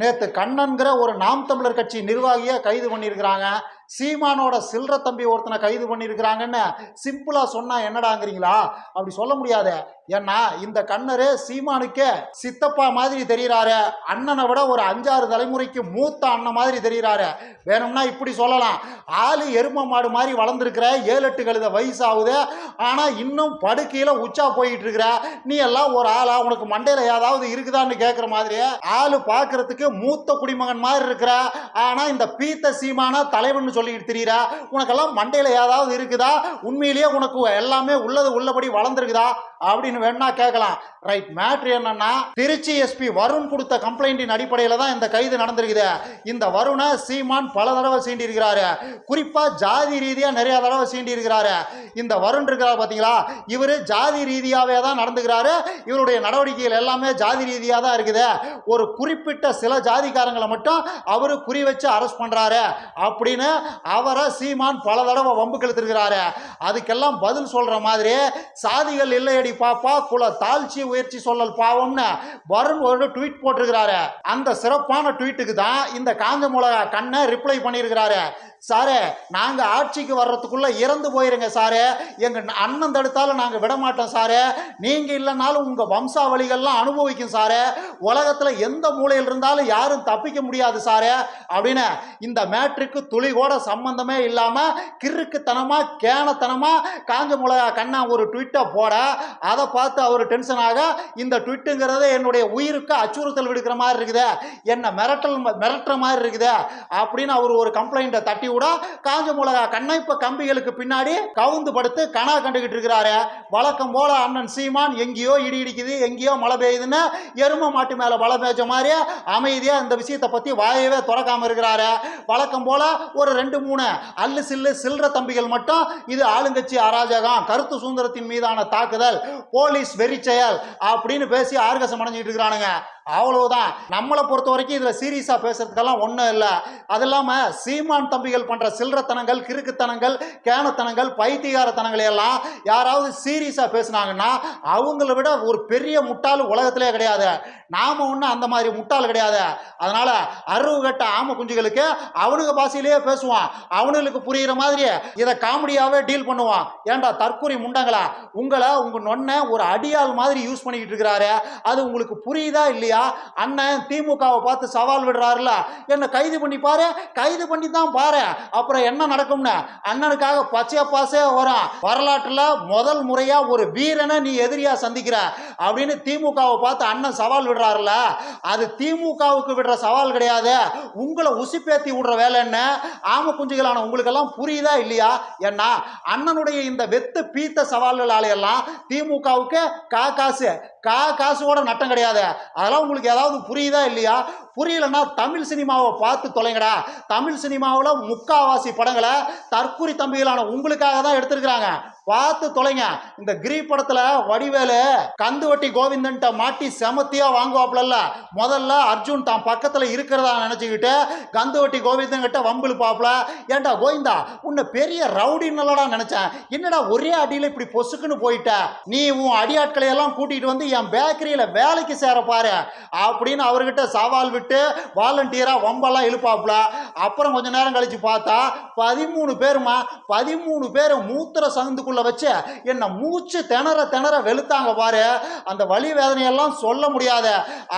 நேத்து கண்ணன்கிற ஒரு நாம் தமிழர் கட்சி நிர்வாகியை கைது பண்ணியிருக்கிறாங்க. சீமானோட சில்ற தம்பி ஒருத்தனை கைது பண்ணியிருக்கிறாங்கன்னு சிம்பிளா சொன்னா என்னடாங்கிறீங்களா? அப்படி சொல்ல முடியாது. ஏன்னா இந்த கண்ணரு சீமானுக்கே சித்தப்பா மாதிரி தெரியறாரு. அண்ணனை விட ஒரு அஞ்சாறு தலைமுறைக்கு மூத்த அண்ணன் மாதிரி தெரியறாரு. வேணும்னா இப்படி சொல்லலாம். ஆளு எரும மாடு மாதிரி வளர்ந்துருக்கிற ஏழு எட்டு கழுத வயசாகுது. ஆனா இன்னும் படுக்கையில உச்சா போயிட்டு இருக்கிற நீ எல்லாம் ஒரு ஆளா? உனக்கு மண்டையில ஏதாவது இருக்குதான்னு கேட்குற மாதிரி ஆளு பார்க்கறதுக்கு மூத்த குடிமகன் மாதிரி இருக்கிற. ஆனா இந்த பீத்த சீமான தலைவன் சொல்லிட்டு திரியிற? உனக்கெல்லாம் மண்டையில ஏதாவது இருக்குதா? உண்மையிலேயே உனக்கு எல்லாமே உள்ளது உள்ளபடி வளர்ந்துருக்குதா? அப்படின்னு வேணா கேட்கலாம். ரைட் மேட்ரு என்னன்னா திருச்சி எஸ்பி வருண் கொடுத்த கம்ப்ளைண்டின் அடிப்படையில் தான் இந்த கைது நடந்திருக்குது. இந்த வருணை சீமான் பல தடவை சீண்டி இருக்கிறாரு குறிப்பா ஜாதி ரீதியா நிறைய தடவை சீண்டி இருக்கிறாரு இந்த வருண் இருக்கிறார் பாத்தீங்களா? இவர் ஜாதி ரீதியாவே தான் நடந்துக்கிறாரு. இவருடைய நடவடிக்கைகள் எல்லாமே ஜாதி ரீதியாக தான் இருக்குது. ஒரு குறிப்பிட்ட சில ஜாதிக்காரங்களை மட்டும் அவரு குறி வச்சு அரெஸ்ட் பண்றாரு. அப்படின்னு அவரை சீமான் பல தடவை வம்பு கெழுத்திருக்கிறாரு அதுக்கெல்லாம் பதில் சொல்ற மாதிரி சாதிகள் இல்லையடி பாப்பா குல தாழ்ச்சி உயர்ச்சி சொல்லல் பாவம்னு வருண் ஒரு ட்வீட் போட்டிருக்கிறாரு. அந்த சிறப்பான ட்வீட்டுக்கு தான் இந்த காஞ்ச மிளகா கண்ணை ரிப்ளை பண்ணியிருக்கிறாரு. சாரே நாங்கள் ஆட்சிக்கு வர்றதுக்குள்ள இறந்து போயிருங்க சாரே. எங்கள் அண்ணன் தடுத்தாலும் நாங்கள் விட மாட்டோம் சாரே. நீங்கள் இல்லைனாலும் உங்கள் வம்சாவளிகள்லாம் அனுபவிக்கும் சாரே. உலகத்தில் எந்த மூலையில் இருந்தாலும் யாரும் தப்பிக்க முடியாது சாரே. அப்படின்னு இந்த மேட்ருக்கு துளி கூட சம்பந்தமே இல்லாமல் கிறுக்குத்தனமாக கேனத்தனமாக காஞ்ச மிளகா கண்ணா ஒரு ட்விட்டை போட அதை பார்த்து அவர் டென்ஷன் ஆக இந்த ட்விட்டுங்கிறது என்னுடைய உயிருக்கு அச்சுறுத்தல் விடுக்கிற மாதிரி இருக்குது. என்னை மிரட்டல் மிரட்டுற மாதிரி இருக்குது. அப்படின்னு அவர் ஒரு கம்ப்ளைண்ட்டை தட்டி விட காஞ்ச மிளகா கண்ணைப்ப கம்பிகளுக்கு பின்னாடி கவுந்து படுத்து கனா கண்டுகிட்டு இருக்கிறாரு. வழக்கம் போல அண்ணன் சீமான் எங்கேயோ இடி இடிக்குது எங்கேயோ மழை பெய்யுதுன்னு எரும மாட்டு மேலே மழை பெய்ஞ்ச மாதிரி அமைதியாக இந்த விஷயத்தை பற்றி வாயவே திறக்காம இருக்கிறாரு. வழக்கம் போல ஒரு ரெண்டு மூணு அல்லு சில்லு சில்லற தம்பிகள் மட்டும் இது ஆளுங்கட்சி அராஜகம் கருத்து சுதந்திரத்தின் மீதான தாக்குதல் போலீஸ் வெறி செயல் அப்படின்னு பேசி ஆர்கசம் அடைஞ்சிட்டு இருக்கிறானுங்க. அவ்வளவுதான். நம்மளை பொறுத்த வரைக்கும் இதில் சீரியஸாக பேசுறதுக்கெல்லாம் ஒன்றும் இல்லை. அது இல்லாமல் சீமான் தம்பிகள் பண்ணுற சில்லறத்தனங்கள் கிறுக்குத்தனங்கள் கேனத்தனங்கள் பைத்தியகாரத்தனங்களை எல்லாம் யாராவது சீரியஸாக பேசுனாங்கன்னா அவங்கள விட ஒரு பெரிய முட்டாள் உலகத்திலே கிடையாது. நாம ஒன்றும் அந்த மாதிரி முட்டாள் கிடையாது. அதனால அருவு கட்ட ஆம குஞ்சுகளுக்கு அவனுங்க பாசையிலேயே பேசுவான். அவனுங்களுக்கு புரியுற மாதிரி இதை காமெடியாகவே டீல் பண்ணுவான். ஏன்டா தற்கொலை முண்டங்களா? உங்களை உங்க நொன்னை ஒரு அடியாள் மாதிரி யூஸ் பண்ணிக்கிட்டு இருக்கிறாரு. அது உங்களுக்கு புரியுதா இல்லையா? அண்ணன் திமுகவை பார்த்து சவால் விடுறாருல. என்ன கைது பண்ணி பாரு. கைது பண்ணி தான் பாரு. அப்புறம் என்ன நடக்கும்னு? அண்ணனுக்காக பச்சையா பாசையா வரும் வரலாற்றுல முதல் முறையா ஒரு வீரனை நீ எதிரியா சந்திக்கிற அப்படின்னு திமுகவை பார்த்து அண்ணன் சவால் விடுறாருல. அது திமுகவுக்கு விடுற சவால் கிடையாது. உங்களை உசிப்பேத்தி விடுற வேலை என்ன? ஆம குஞ்சுகளான உங்களுக்கெல்லாம் புரியுதா இல்லையா? ஏன்னா அண்ணனுடைய இந்த வெத்து பீத்த சவால்களாலையெல்லாம் திமுகவுக்கு காசு. கா காசு கூட நட்டம் கிடையாது. அதெல்லாம் உங்களுக்கு ஏதாவது புரியுதா இல்லையா? புரியலன்னா தமிழ் சினிமாவை பார்த்து தொலைங்கடா. தமிழ் சினிமாவில் முக்காவாசி படங்களை தற்கூரி தம்பிகளான உங்களுக்காக தான் எடுத்திருக்கிறாங்க. பார்த்து தொலைங்க. இந்த கிரி படத்துல வடிவேலு கந்துவட்டி கோவிந்தன்ட்ட மாட்டி செமத்தியா வாங்குவாப்ல முதல்ல அர்ஜுன் தான் பக்கத்துல இருக்கிறதா நினைச்சுக்கிட்டு கந்துவட்டி கோவிந்தன் கிட்ட வம்பிழு பாப்ல ஏன்டா கோவிந்தா உன்னை பெரிய ரவுடின்னுலடா நினைச்சேன். என்னடா ஒரே அடியில இப்படி பொசுக்குன்னு போயிட்ட? நீ உன் அடியாட்களை எல்லாம் கூட்டிகிட்டு வந்து என் பேக்கரியில வேலைக்கு சேர பாரு. அப்படின்னு அவர்கிட்ட சவால் விட்டு வாலண்டியராக வம்பெல்லாம் எழுப்பாப்புல அப்புறம் கொஞ்ச நேரம் கழிச்சு பார்த்தா பதிமூணு பேருமா பதிமூணு பேர் மூத்திர சந்துக்குள்ளே வச்சு என்னை மூச்சு திணற திணற வெளுத்தாங்க பாரு. அந்த வலி வேதனையெல்லாம் சொல்ல முடியாத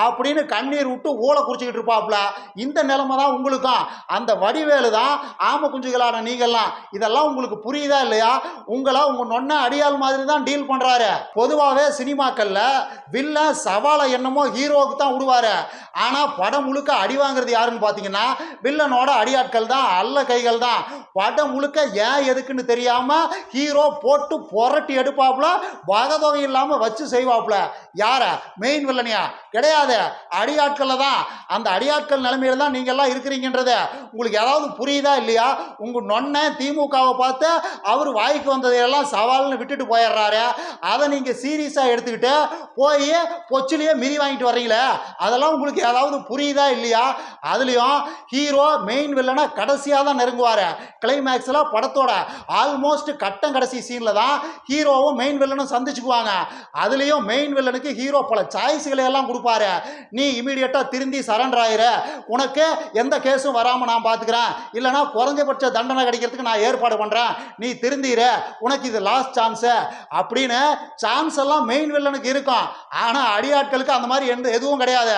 அப்படின்னு கண்ணீர் விட்டு ஊழ குறிச்சிக்கிட்டு இருப்பாப்புல. இந்த நிலைமை தான் உங்களுக்கும். அந்த வடிவேலு தான் ஆம குஞ்சுகளான நீங்கள்லாம். இதெல்லாம் உங்களுக்கு புரியுதா இல்லையா? உங்களை உங்கள் நொன்ன அடியாள் மாதிரி தான் டீல் பண்ணுறாரு பொதுவாகவே சினிமாக்களில் வில்ல சவாலை என்னமோ ஹீரோவுக்கு தான் விடுவார் ஆனால் பட படம் முழுக்க அடி வாங்குறது யாருன்னு பாத்தீங்கன்னா வில்லனோட அடியாட்கள் தான் அல்ல கைகள் தான். படம் முழுக்க ஏன் எதுக்குன்னு தெரியாம ஹீரோ போட்டு புரட்டி எடுப்பாப்புல வகதொகை இல்லாம வச்சு செய்வாப்புல. யார? மெயின் வில்லனியா கிடையாது. அடியாட்களில் தான். அந்த அடியாட்கள் நிலைமையில தான் நீங்க எல்லாம் இருக்கிறீங்கன்றது உங்களுக்கு ஏதாவது புரியுதா இல்லையா? உங்க நொன்ன திமுகவை பார்த்து அவர் வாய்க்கு வந்ததையெல்லாம் சவால்னு விட்டுட்டு போயிடுறாரு. அதை நீங்க சீரியஸா எடுத்துக்கிட்டு போய் பொச்சிலேயே மிதி வாங்கிட்டு வர்றீங்களே. அதெல்லாம் உங்களுக்கு ஏதாவது புரியுது? இல்லையா? அதுலேயும் ஹீரோ மெயின் வில்லனை கடைசியாக தான் நெருங்குவார். கிளைமேக்ஸில் படத்தோட ஆல்மோஸ்ட் கட்டம் கடைசி சீனில் சீன்ல தான் ஹீரோவும் மெயின் வில்லனும் சந்திச்சுக்குவாங்க. அதுலயும் மெயின் வில்லனுக்கு ஹீரோ பல சாய்ஸ்களை எல்லாம் கொடுப்பாரு. நீ இமீடியட்டாக திருந்தி சரண்டர் ஆயிரு. உனக்கு எந்த கேஸும் வராம நான் பார்த்துக்கிறேன் இல்லைனா குறைஞ்சபட்ச தண்டனை கிடைக்கிறதுக்கு நான் ஏற்பாடு பண்றேன். நீ திருந்திரு. உனக்கு இது லாஸ்ட் சான்ஸு அப்படின்னு சான்ஸ் எல்லாம் மெயின் வில்லனுக்கு இருக்கும். ஆனா அடியாட்களுக்கு அந்த மாதிரி எந்த எதுவும் கிடையாது.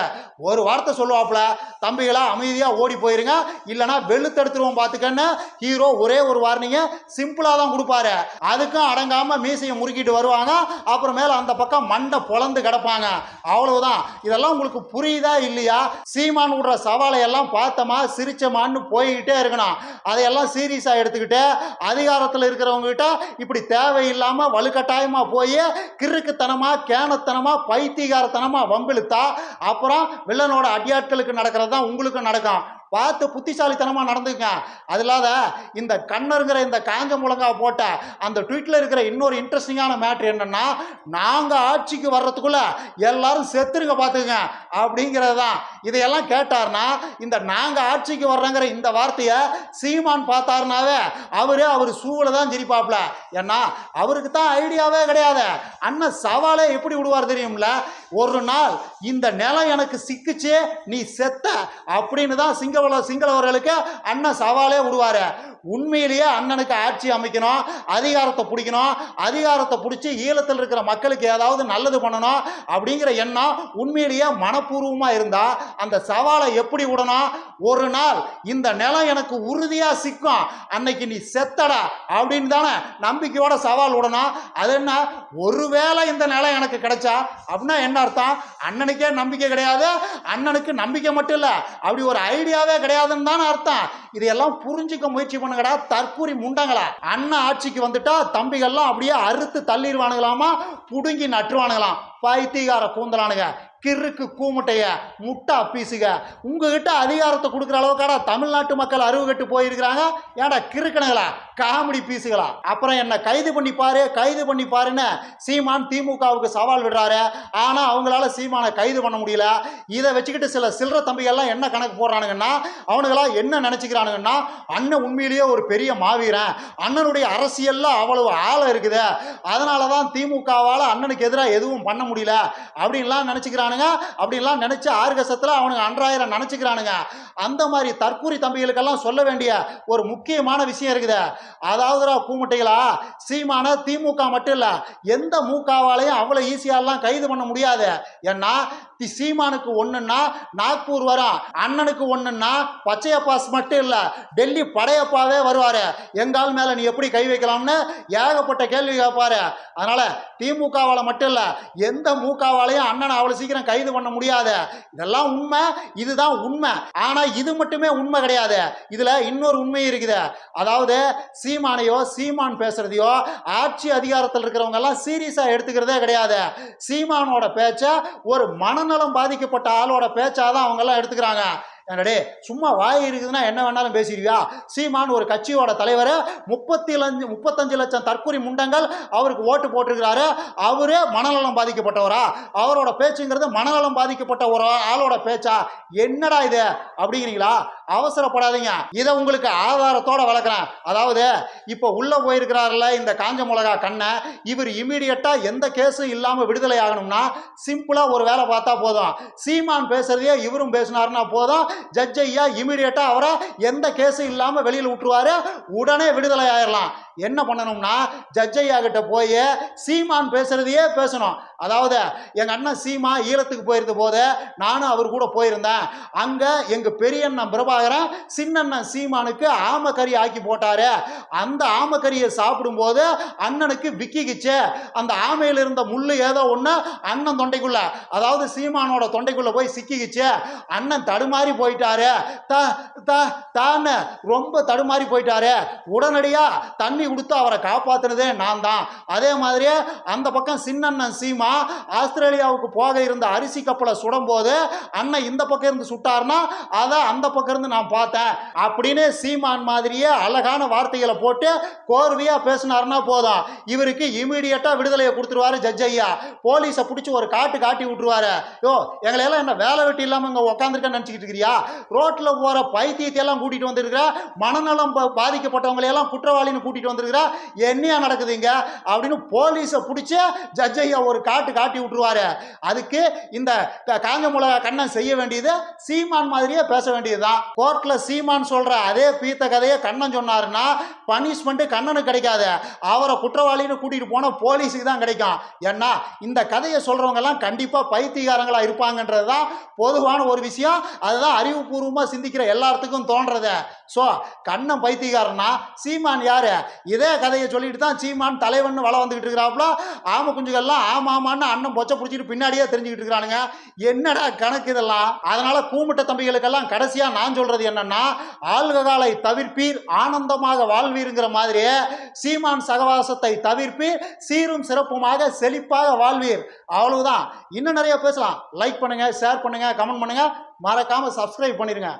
ஒரு வார்த்தை சொல்லுவாங்க சொல்லுவாப்புல தம்பிகளா அமைதியாக ஓடி போயிருங்க. இல்லைன்னா வெளுத்தெடுத்துருவோம் பார்த்துக்கன்னு ஹீரோ ஒரே ஒரு வார்னிங்க சிம்பிளாக தான் கொடுப்பாரு. அதுக்கும் அடங்காம மீசையை முறுக்கிட்டு வருவாங்க. அப்புறமேல அந்த பக்கம் மண்டை பொழந்து கிடப்பாங்க. அவ்வளவுதான். இதெல்லாம் உங்களுக்கு புரியுதா இல்லையா? சீமான் விடுற சவாலை எல்லாம் பார்த்தோமா சிரிச்சமான்னு போய்கிட்டே இருக்கணும். அதையெல்லாம் சீரியஸாக எடுத்துக்கிட்டு அதிகாரத்தில் இருக்கிறவங்க கிட்ட இப்படி தேவையில்லாமல் வலுக்கட்டாயமாக போய் கிறுக்குத்தனமாக கேனத்தனமா பைத்தியகாரத்தனமா வம்பிழுத்தா அப்புறம் வில்லனோட ஆட்களுக்கு நடக்கிறது தான் உங்களுக்கும் நடக்கும். பார்த்து புத்திசாலித்தனமா நடந்துங்க அது இல்லாத இந்த கண்ணருங்கிற இந்த காஞ்ச முழங்கா போட்ட அந்த ட்வீட்டில் இருக்கிற இன்னொரு இன்ட்ரெஸ்டிங்கான மேட்ரு என்னன்னா நாங்க ஆட்சிக்கு வர்றதுக்குள்ள எல்லாரும் செத்துருங்க பார்த்துங்க அப்படிங்கிறது தான் இதையெல்லாம் கேட்டார்னா இந்த நாங்க ஆட்சிக்கு வர்றோங்கிற இந்த வார்த்தையை சீமான் பார்த்தாருனாவே அவரே அவர் சூழலை தான் சிரிப்பாப்ல. ஏன்னா அவருக்கு தான் ஐடியாவே கிடையாது. அண்ணன் சவாலே எப்படி விடுவார் தெரியும்ல? ஒரு நாள் இந்த நிலம் எனக்கு சிக்குச்சு நீ செத்த அப்படின்னு தான் சிங்கவள சிங்களவர்களுக்கு அண்ணன் சவாலே விடுவார். உண்மையிலேயே அண்ணனுக்கு ஆட்சி அமைக்கணும் அதிகாரத்தை பிடிக்கணும் அதிகாரத்தை பிடிச்சி ஈழத்தில் இருக்கிற மக்களுக்கு ஏதாவது நல்லது பண்ணணும் அப்படிங்கிற எண்ணம் உண்மையிலேயே மனப்பூர்வமாக இருந்தால் அந்த சவாலை எப்படி விடணும் ஒரு நாள் இந்த நிலம் எனக்கு உறுதியாக சிக்கும். அன்னைக்கு நீ செத்தடா அப்படின்னு தானே நம்பிக்கையோட சவால் விடணும் அது என்ன? ஒருவேளை இந்த நிலம் எனக்கு கிடைச்சா? அப்படின்னா என்ன அர்த்தம்? அண்ணனுக்கே நம்பிக்கை கிடையாது. அண்ணனுக்கு நம்பிக்கை மட்டும் இல்லை. அப்படி ஒரு ஐடியாவே கிடையாதுன்னு தானே அர்த்தம். இதையெல்லாம் புரிஞ்சுக்க முயற்சி பண்ணுங்கடா. தற்கூரி முண்டங்களா. அண்ணன் ஆட்சிக்கு வந்துட்டா தம்பிகள்லாம் அப்படியே அறுத்து தள்ளிடுவானுங்களாமா? புடுங்கி நட்டுவானுங்களாம் பைத்தியகார கூந்தலானுங்க. கிறுக்கு கூமுட்டைய முட்டா பீசுக. உங்ககிட்ட அதிகாரத்தை கொடுக்குற அளவுக்காடா தமிழ்நாட்டு மக்கள் அறிவு கட்டு போயிருக்கிறாங்க. ஏடா கிறுக்கணுங்களா காமெடி பீசுகளா? அப்புறம் என்ன கைது பண்ணி பாரு கைது பண்ணி பாருன்னு சீமான் திமுகவுக்கு சவால் விடுறாரு. ஆனால் அவங்களால சீமானை கைது பண்ண முடியல. இதை வச்சுக்கிட்டு சில சில்லற தம்பிகள்லாம் என்ன கணக்கு போடுறானுங்கன்னா அவனுங்களா என்ன நினச்சிக்கிறானுங்கன்னா அண்ணன் உண்மையிலேயே ஒரு பெரிய மாவீரன். அண்ணனுடைய அரசியலில் அவ்வளவு ஆழம் இருக்குது. அதனால தான் திமுகவால் அண்ணனுக்கு எதிராக எதுவும் பண்ண முடியல. அப்படின்லாம் நினச்சிக்கிறானுங்க அப்படின்லாம் நினச்சி ஆர்கசத்தில் அவனுங்க அன்றாயிரம் நினச்சிக்கிறானுங்க. அந்த மாதிரி தற்கூரி தம்பிகளுக்கெல்லாம் சொல்ல வேண்டிய ஒரு முக்கியமான விஷயம் இருக்குது. அதாவதுரா பூமுட்டைகளா? சீமான திமுக மட்டும் இல்லை எந்த மூக்காவாலையும் அவ்வளோ ஈஸியாலாம் கைது பண்ண முடியாது. ஏன்னா தி சீமானுக்கு ஒன்றுன்னா நாக்பூர் வரும் அண்ணனுக்கு ஒன்றுன்னா பச்சையப்பாஸ் மட்டும் இல்லை டெல்லி படையப்பாவே வருவார். எங்கால் மேலே நீ எப்படி கை வைக்கலாம்னு ஏகப்பட்ட கேள்வி கேட்பாரு. அதனால் திமுகவால் மட்டும் இல்லை எந்த மூக்காவாலையும் அண்ணனை அவ்வளோ சீக்கிரம் கைது பண்ண முடியாது. இதெல்லாம் உண்மை இதுதான் உண்மை. ஆனால் இது மட்டுமே உண்மை கிடையாது. இதில் இன்னொரு உண்மை இருக்குது. அதாவது சீமானையோ சீமான் பேசுறதையோ ஆட்சி அதிகாரத்தில் இருக்கிறவங்க எல்லாம் சீரியஸாக எடுத்துக்கிறதே கிடையாது. சீமானோட பேச்சை ஒரு மனம் மனநலம் பாதிக்கப்பட்ட ஆளோட பேச்சாதான் அவங்க எல்லாம் எடுத்துக்கிறாங்க என்னடே சும்மா வாய் இருக்குதுன்னா என்ன வேணாலும் பேசிடுவியா? சீமான் ஒரு கட்சியோட தலைவர் முப்பத்தி லஞ்சு முப்பத்தஞ்சு லட்சம் தற்கொலை முண்டங்கள் அவருக்கு ஓட்டு போட்டிருக்கிறாரு. அவரே மனநலம் பாதிக்கப்பட்டவரா? அவரோட பேச்சுங்கிறது மனநலம் பாதிக்கப்பட்ட ஒரு ஆளோட பேச்சா? என்னடா இது? அப்படிங்கிறீங்களா? அவசரப்படாதீங்க. இதை உங்களுக்கு ஆதாரத்தோட வளர்க்குறேன் அதாவது இப்போ உள்ள போயிருக்கிறாருல்ல இந்த காஞ்ச மிளகா கண்ணை இவர் இமீடியட்டா எந்த கேஸும் இல்லாம விடுதலை ஆகணும்னா சிம்பிளா ஒரு வேலை பார்த்தா போதும். சீமான் பேசுறதையே இவரும் பேசினாருன்னா போதும். ஜட்ஜ் ஐயா இமீடியட்டா அவரை எந்த கேஸும் இல்லாம வெளியில் விட்டுருவாரு உடனே விடுதலை ஆயிடலாம் என்ன பண்ணணும்னா ஜட்ஜையா கிட்ட போய் சீமான் பேசுறதையே பேசணும். அதாவது எங்க அண்ணன் சீமா ஈரத்துக்கு போயிருந்த போது நானும் அவர் கூட போயிருந்தேன். அங்க எங்க பெரிய அண்ணன் பிரபாகரன் சின்னண்ணன் சீமானுக்கு ஆமக்கறி ஆக்கி போட்டாரு. அந்த ஆமக்கறியை சாப்பிடும்போது அண்ணனுக்கு விக்கிக்குச்சு. அந்த ஆமையில் இருந்த முள்ளு ஏதோ ஒன்று அண்ணன் தொண்டைக்குள்ள அதாவது சீமானோட தொண்டைக்குள்ள போய் சிக்கிக்குச்சு. அண்ணன் தடுமாறி போயிட்டாரு. த த தான்னு ரொம்ப தடுமாறி போயிட்டாரு. உடனடியா தண்ணி கொடுத்து அவரை காப்பாற்றுனதே நான் தான் அதே மாதிரியே அந்த பக்கம் சின்னண்ணன் சீமா ஆஸ்திரேலியாவுக்கு போக இருந்த அரிசி கப்பலை சுடும்போது அண்ணன் இந்த பக்கம் இருந்து சுட்டாருன்னா அதை அந்த பக்கம் இருந்து நான் பார்த்தேன். அப்படின்னு சீமான் மாதிரியே அழகான வார்த்தைகளை போட்டு கோர்வையா பேசினார்னா போதும். இவருக்கு இமீடியட்டாக விடுதலையை கொடுத்துருவாரு ஜட்ஜ் ஐயா. போலீஸை பிடிச்சி ஒரு காட்டு காட்டி விட்டுருவாரு. யோ எங்களை எல்லாம் என்ன வேலை வெட்டி இல்லாம இங்க உட்காந்துருக்கேன்னு நினச்சிக்கிட்டு இருக்கிறியா? ரோட்டில் போகிற பைத்தியத்தை எல்லாம் கூட்டிட்டு வந்திருக்கிற மனநலம் பாதிக்கப்பட்டவங்களையெல்லாம் குற்றவாளின்னு கூட்டிகிட்டு தூக்கிட்டு வந்திருக்கிறா? என்னையா நடக்குதுங்க? அப்படின்னு போலீஸை பிடிச்சி ஜட்ஜ் ஐயா ஒரு காட்டு காட்டி விட்டுருவாரு. அதுக்கு இந்த காஞ்சமுல கண்ணன் செய்ய வேண்டியது சீமான் மாதிரியே பேச வேண்டியதுதான். கோர்ட்ல சீமான் சொல்ற அதே பீத்த கதையை கண்ணன் சொன்னாருன்னா பனிஷ்மெண்ட் கண்ணனுக்கு கிடைக்காது. அவரை குற்றவாளின்னு கூட்டிட்டு போன போலீஸுக்கு தான் கிடைக்கும். ஏன்னா இந்த கதையை சொல்றவங்க எல்லாம் கண்டிப்பா பைத்தியகாரங்களா இருப்பாங்கன்றது தான் பொதுவான ஒரு விஷயம். அதுதான் அறிவுபூர்வமா சிந்திக்கிற எல்லாத்துக்கும் தோன்றத. ஸோ கண்ணன் பைத்தியகாரன்னா சீமான் யாரு? இதே கதையை சொல்லிட்டு தான் சீமான் தலைவன் வள வந்துகிட்டு இருக்கிறாப்புல. ஆம குஞ்சுகள்லாம் ஆமா ஆமான்னு அண்ணன் பொச்சை பிடிச்சிட்டு பின்னாடியே தெரிஞ்சுக்கிட்டு இருக்கிறானுங்க. என்னடா கணக்கு இதெல்லாம்? அதனால கூமுட்ட தம்பிகளுக்கெல்லாம் கடைசியா நான் சொல்றது என்னன்னா ஆல்ககாலை தவிர்ப்பீர் ஆனந்தமாக வாழ்வீருங்கிற மாதிரியே சீமான் சகவாசத்தை தவிர்ப்பீர் சீரும் சிறப்புமாக செழிப்பாக வாழ்வீர். அவ்வளவுதான். இன்னும் நிறைய பேசலாம். லைக் பண்ணுங்க ஷேர் பண்ணுங்க கமெண்ட் பண்ணுங்க. மறக்காம சப்ஸ்கிரைப் பண்ணிருங்க.